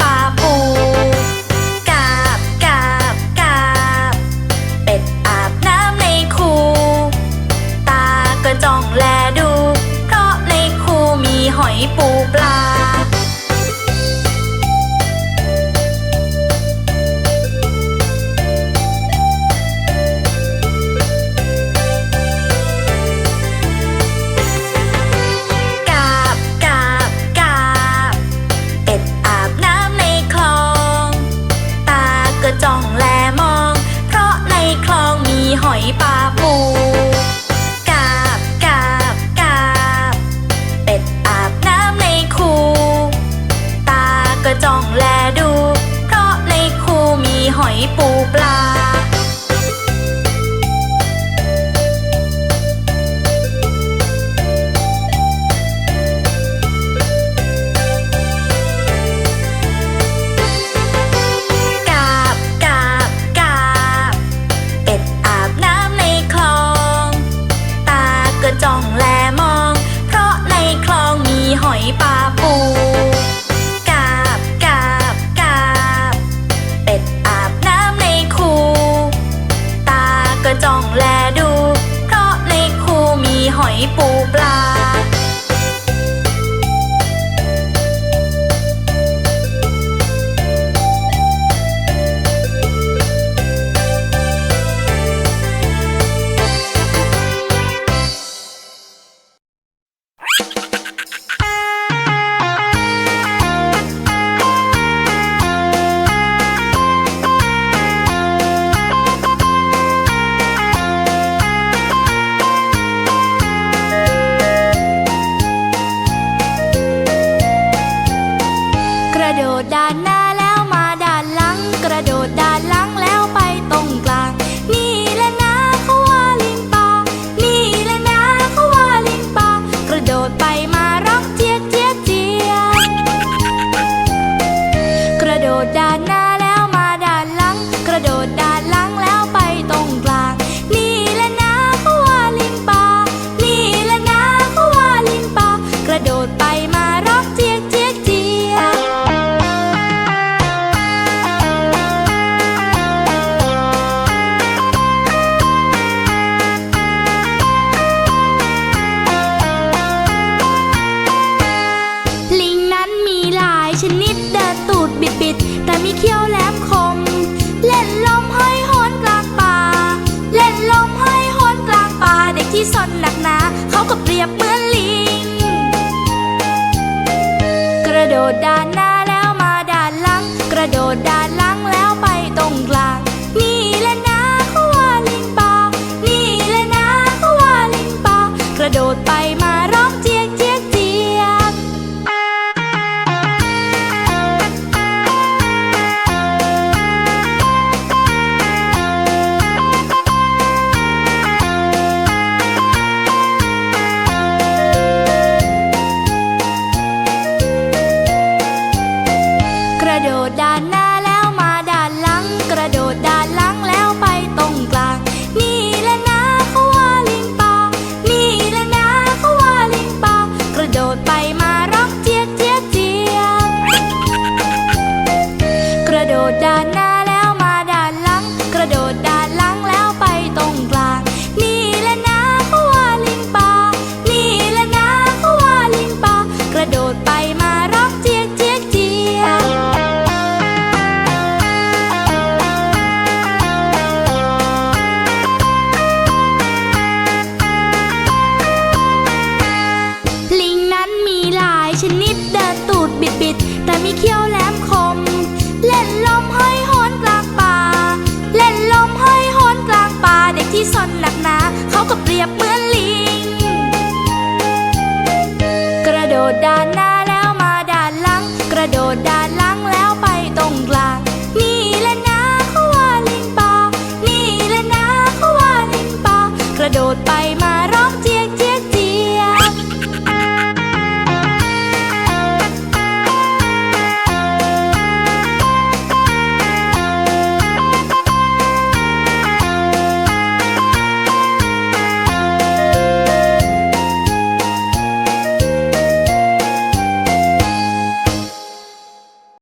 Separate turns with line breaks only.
ปลา โดดด้านหน้าแล้วมาด้านหลัง กระโดดด้านหลังแล้วไปตรงกลาง ชนิดเดินตูดบิดบิดแต่มีเขี้ยวแหลมคม เล่นลมห้อยหอนกลางป่า เล่นลมห้อยหอนกลางป่า เด็กที่สนหนักหนาเขาก็เปรียบเหมือนลิง กระโดดด้านหน้าแล้วมาด้านหลัง กระโดดด้านหลังแล้วไปตรงกลาง đồ đa năng đà nẵng